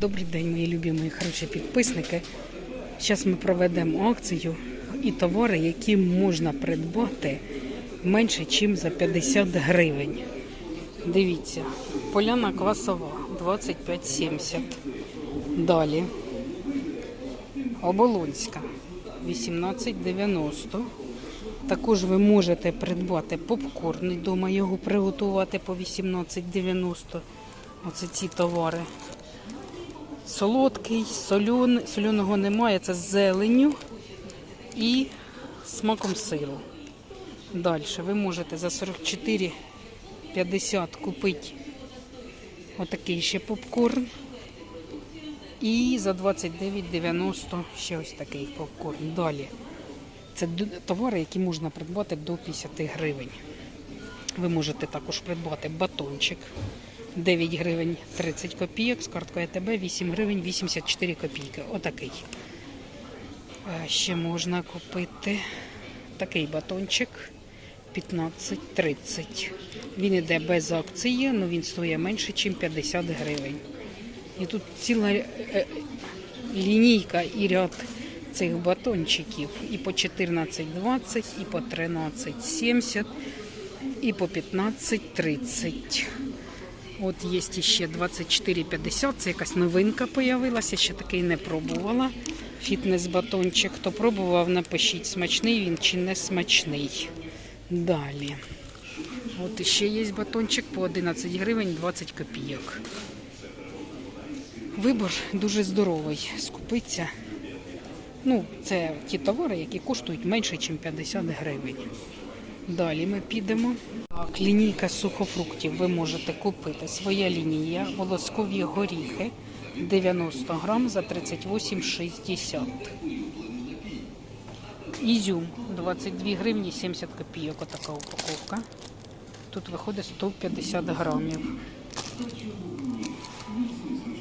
Добрий день, мої любі, хороші підписники. Зараз ми проведемо акцію і товари, які можна придбати менше, ніж за 50 гривень. Дивіться, поляна квасова 25,70. Далі. Оболонська 18,90. Також ви можете придбати попкорн і вдома його приготувати по 18,90. Оце ці товари. Солодкий, сольон, сольоного немає, це з зеленню і смаком сиру. Далі ви можете за 44,50 купити отакий ще попкорн. І за 29,90 ще ось такий попкорн. Далі. Це товари, які можна придбати до 50 гривень. Ви можете також придбати батончик 9 гривень 30 копійок, з карткою АТБ 8 гривень 84 копійки. Отакий. Е, Ще можна купити такий батончик 15,30. Він іде без акції, але він стоїть менше, ніж 50 гривень. І тут ціла е, лінійка і ряд цих батончиків. І по 14,20, і по 13,70, і по 15,30. От є ще 24,50. Це якась новинка появилася, ще такий не пробувала. Фітнес-батончик. Хто пробував, напишіть, смачний він чи не смачний. Далі. От ще є батончик по 11 гривень 20 копійок. Вибор дуже здоровий. Скупиться. Ну, це ті товари, які коштують менше, ніж 50 гривень. Далі ми підемо. Так, лінійка сухофруктів ви можете купити. Своя лінія, волоскові горіхи 90 грам за 38,60. Ізюм 22 гривні 70 копійок. Отака упаковка. Тут виходить 150 грамів.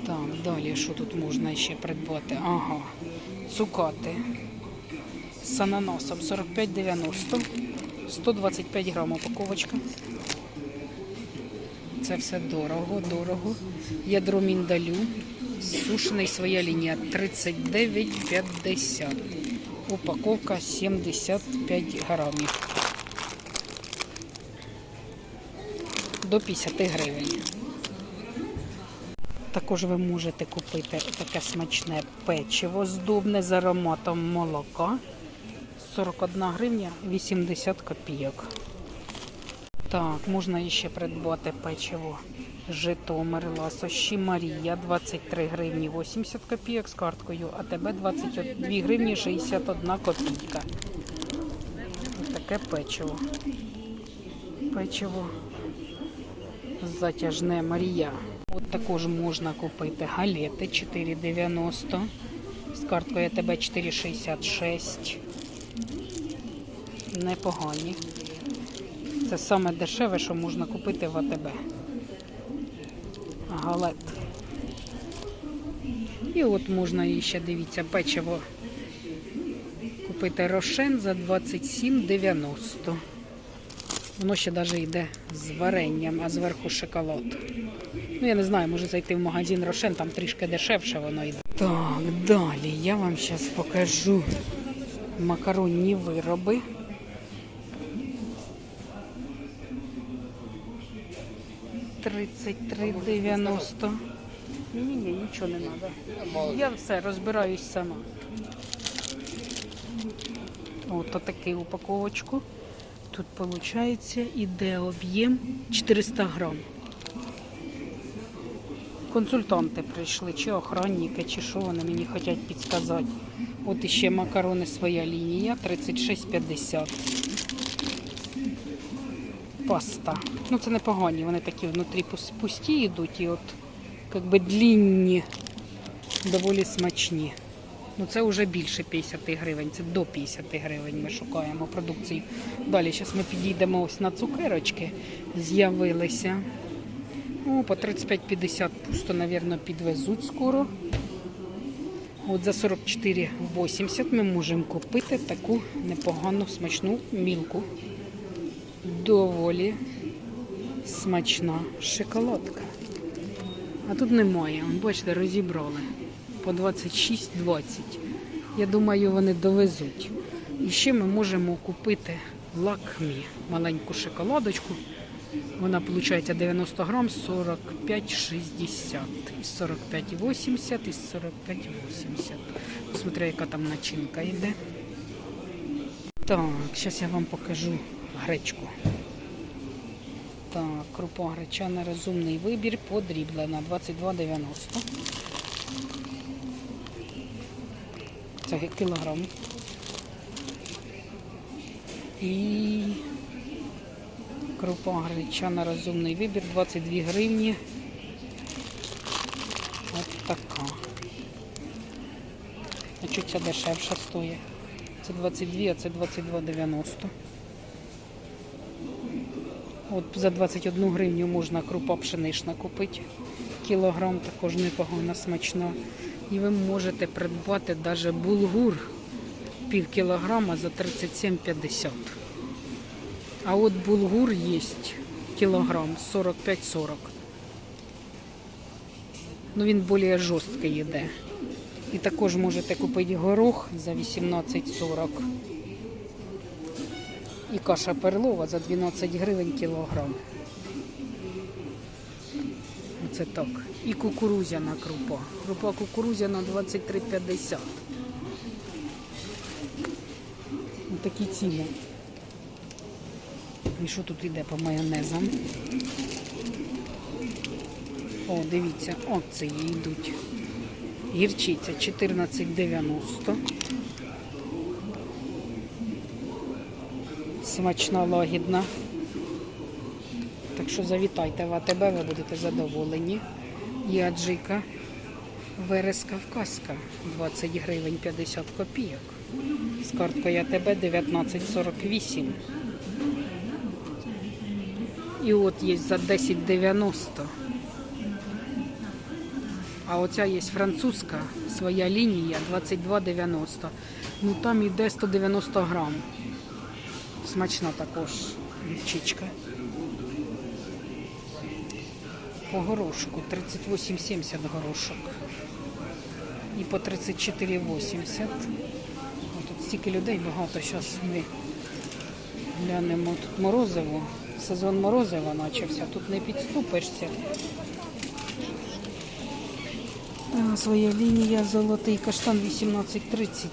Так, далі що тут можна ще придбати? Ага, цукати з ананасом 45,90, 125 грам упаковочка. Це все дорого, дорого. Ядро міндалю, сушений своя лінія 39,50. Упаковка 75 грамів. До 50 гривень. Також ви можете купити таке смачне печиво здобне з ароматом молока. 41 гривня 80 копійок. Так, можна ще придбати печиво Житомир, ласощі Марія 23 гривні 80 копійок з карткою, а тебе 22 гривні 61 копійка. Ось таке печиво. Печиво затяжне Марія. От також можна купити галети 4,90 з карткою АТБ 4,66. Непогані. Це саме дешеве, що можна купити в АТБ. Галет. І от можна і ще дивіться печиво купити рошен за 27,90. Воно ще навіть йде з варенням, а зверху шоколад. Ну, я не знаю, може зайти в магазин Рошен, там трішки дешевше воно йде. Так, далі я вам зараз покажу макаронні вироби. Тридцять три дев'яносто. Ні, ні, ні, нічого не треба. Я все розбираюсь сама. От таку упаковочку. Тут виходить іде об'єм 400 грам. Консультанти прийшли, чи охранники, чи що вони мені хочуть підказати. От іще макарони своя лінія 36,50. Паста. Ну це непогані, вони такі внутрі пусті йдуть і от якби длінні, доволі смачні. Ну це вже більше 50 гривень, це до 50 гривень ми шукаємо продукцію. Далі зараз ми підійдемо ось на цукерочки, з'явилися. Ну, по 35-50 пусто, мабуть, підвезуть скоро. От за 44,80 ми можемо купити таку непогану смачну мілку. Доволі смачна шоколадка. А тут немає. Бачите, розібрали по 26,20. Я думаю, вони довезуть. І ще ми можемо купити лакмі, маленьку шоколадочку. Вона виходить 90 грам 45,60. Із 45,80 із 45,80. Посмотри, яка там начинка йде. Так, зараз я вам покажу гречку. Так, крупа гречана розумний вибір подріблена 22,90. Це кілограм. І крупа гречана розумний вибір 22 гривні. От така. А чуть ця дешевша стоїть. Це 22, а це 22,90. От за 21 гривню можна крупа пшенична купити. Кілограм також непогано смачна. І ви можете придбати навіть булгур пів кілограма за 37,50. А от булгур є кілограм 45-40. Ну він більш жорсткий йде. І також можете купити горох за 18,40. І каша перлова за 12 гривень кілограм. Оце так. І кукурузяна крупа. Крупа кукурузяна 23,50. Ось такі ціни. І що тут йде по майонезам? О, дивіться, акції йдуть. Гірчиця 14,90. Смачна лагідна. Так що завітайте в АТБ, ви будете задоволені. Є аджика Верес Кавказька 20 гривень 50 копійок. З карткою АТБ 19,48. І от є за 10,90. А оця є французька, своя лінія 22,90. Ну там іде 190 грам. Смачна також гірчичка. По горошку 38,70 горошок. І по 34,80. О, Тут стільки людей багато. Зараз ми глянемо тут морозиво. Сезон морозива почався. Тут не підступишся. А, Своя лінія золотий каштан 18,30.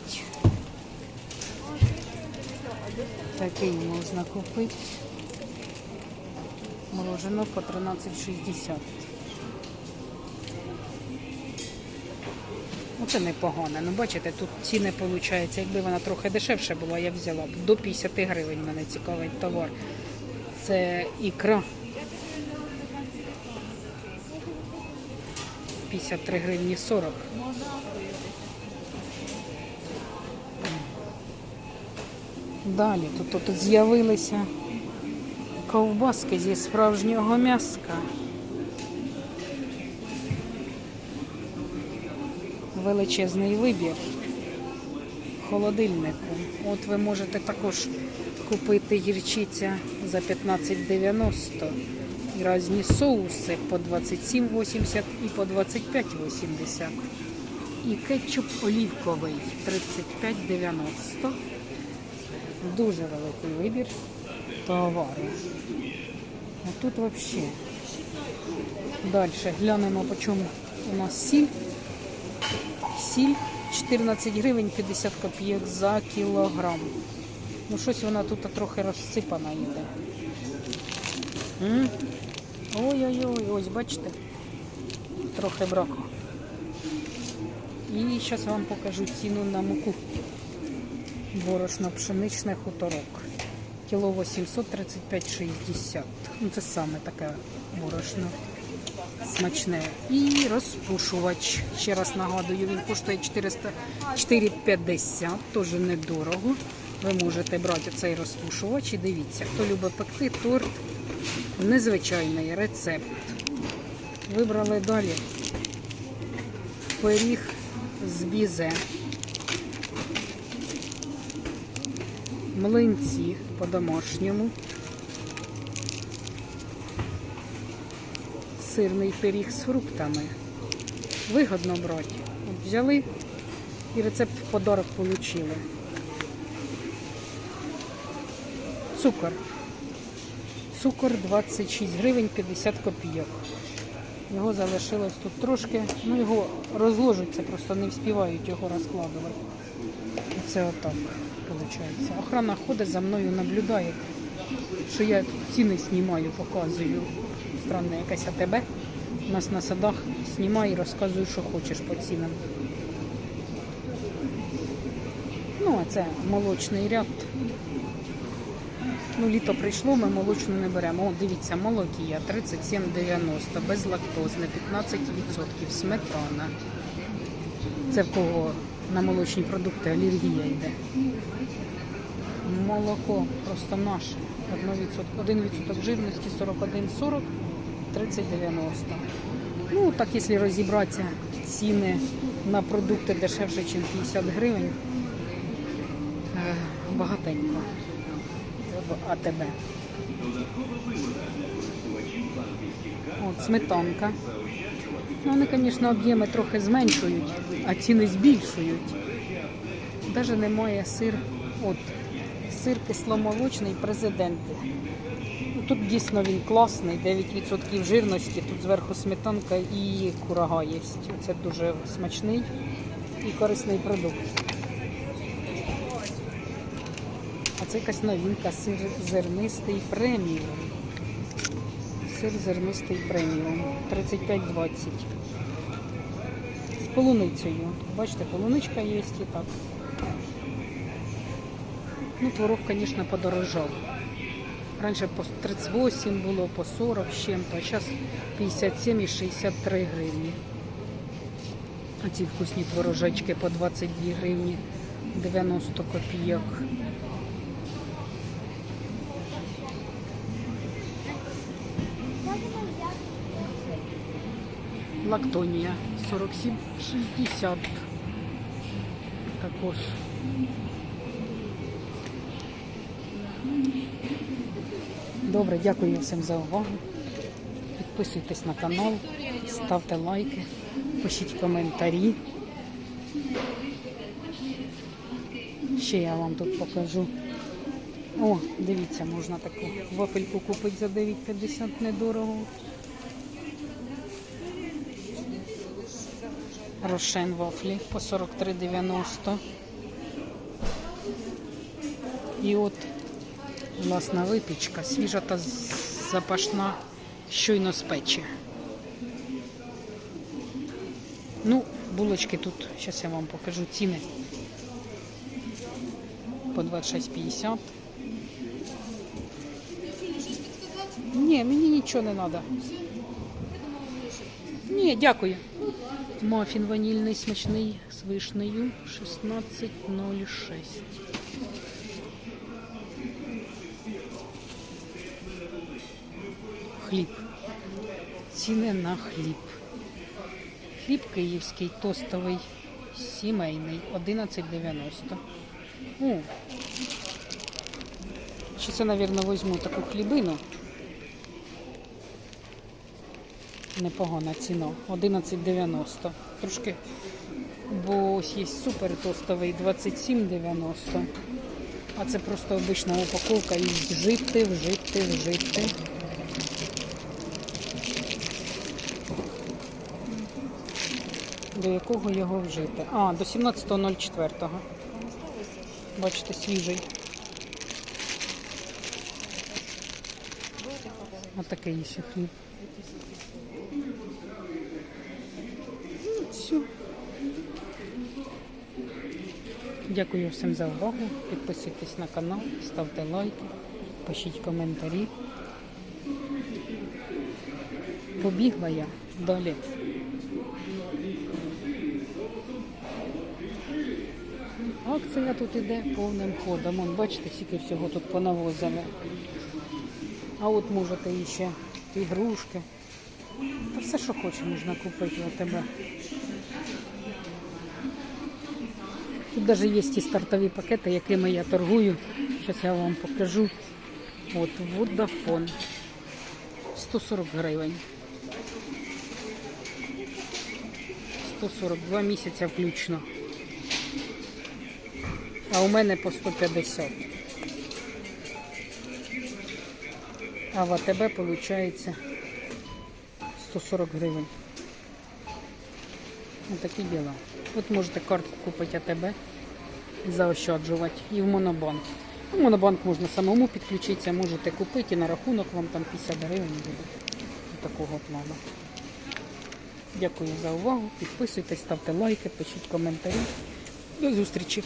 Такий можна купити. Морожено по 13,60. Оце непогано. Ну, бачите, тут ціни виходить. Якби вона трохи дешевша була, я взяла б. До 50 гривень мене цікавить товар. Це ікра. 53 гривні 40. Далі тут, тут з'явилися ковбаски зі справжнього м'яска. Величезний вибір холодильнику. От ви можете також купити гірчиця за 15,90 і різні соуси по 27,80 і по 25,80. І кетчуп олівковий 35,90. Дуже великий вибір товару. А тут взагалі. Далі глянемо, по чому у нас сіль. Сіль 14 гривень 50 копійок за кілограм. Ну, щось вона тут трохи розсипана йде. Ой-ой-ой, ось бачите, трохи браку. І зараз вам покажу ціну на муку. Борошно пшеничне хуторок. Кіло 835,60. Ну, це саме таке борошно смачне. І розпушувач. Ще раз нагадую, він коштує 400 4,50, теж недорого. Ви можете брати цей розпушувач і дивіться, хто любить пекти торт, незвичайний рецепт. Вибрали далі пиріг з бізе. Млинці по-домашньому. сирний пиріг з фруктами. Вигодно брати. Взяли і рецепт в подарок отримали. Цукор. Цукор 26 гривень 50 копійок. Його залишилось тут трошки. Ну його розложуть, це просто не вспівають його розкладувати. Оце отак виходить. Охрана ходить за мною, наблюдає, що я ціни знімаю, показую. Странне якесь АТБ. У нас на садах знімаю і розказую, що хочеш по цінам. Ну, а це молочний ряд. Ну, літо прийшло, ми молочну не беремо. О, дивіться, молокія 37,90, безлактозне, 15%, сметана. Це в кого на молочні продукти алергія йде. Молоко просто наше. 1%, 1% жирності 41,40, 30,90. Ну, так, якщо розібратися, ціни на продукти дешевше, ніж 50 гривень, е, багатенько АТБ. От сметанка. Ну, вони, звісно, об'єми трохи зменшують, а ціни збільшують. Навіть немає сир, от, сир кисломолочний президент. Ну, Тут дійсно він класний, 9% жирності, тут зверху сметанка і курага є. Це дуже смачний і корисний продукт. А це якась новинка, сир зернистий преміум. Сир зернистий преміум. 35,20. З полуницею. Бачите, полуничка є і так. Ну, творог, звісно, подорожав. Раніше по 38 було, по 40 з чим-то, а зараз 57 і 63 гривні. А ці вкусні творожечки по 22 гривні 90 копійок. Лактонія 47,60. Також. Добре, дякую всім за увагу. Підписуйтесь на канал, ставте лайки, пишіть коментарі. Ще я вам тут покажу. О, дивіться, можна таку вафельку купити за 9,50 недорого. Рошен вафлі по 43,90. І от власна випічка, свіжа та запашна, щойно з печі. Ну, булочки тут, зараз я вам покажу ціни. По 26,50. Ні, мені нічого не треба. Ні, дякую. Мафін ванільний смачний з вишнею 16,06. Хліб. Ціни на хліб. Хліб київський тостовий, сімейний 11,90. О, Ще це, мабуть, візьму таку хлібину. Непогана ціна. 11,90. Трошки, бо ось є супер тостовий 27,90. А це просто обична упаковка із вжити, вжити, вжити. До якого його вжити? А, до 17.04. Бачите, свіжий. Отакий ще хліб. Все. Дякую всім за увагу. Підписуйтесь на канал, ставте лайки, пишіть коментарі. Побігла я далі. Акція тут іде повним ходом. Вон, бачите, скільки всього тут понавозили. А от можете іще ігрушки. Та все, що хоче, можна купити в АТБ. Тут навіть є ті стартові пакети, якими я торгую. Зараз я вам покажу. От, Vodafone. 140 гривень. 142 місяця включно. А у мене по 150. А в АТБ виходить 140 гривень. Ось такі діла. От можете картку купити АТБ і заощаджувати. І в Монобанк. В Монобанк можна самому підключитися, можете купити і на рахунок вам там 50 гривень буде. Такого плану. Дякую за увагу. Підписуйтесь, ставте лайки, пишіть коментарі. До зустрічі!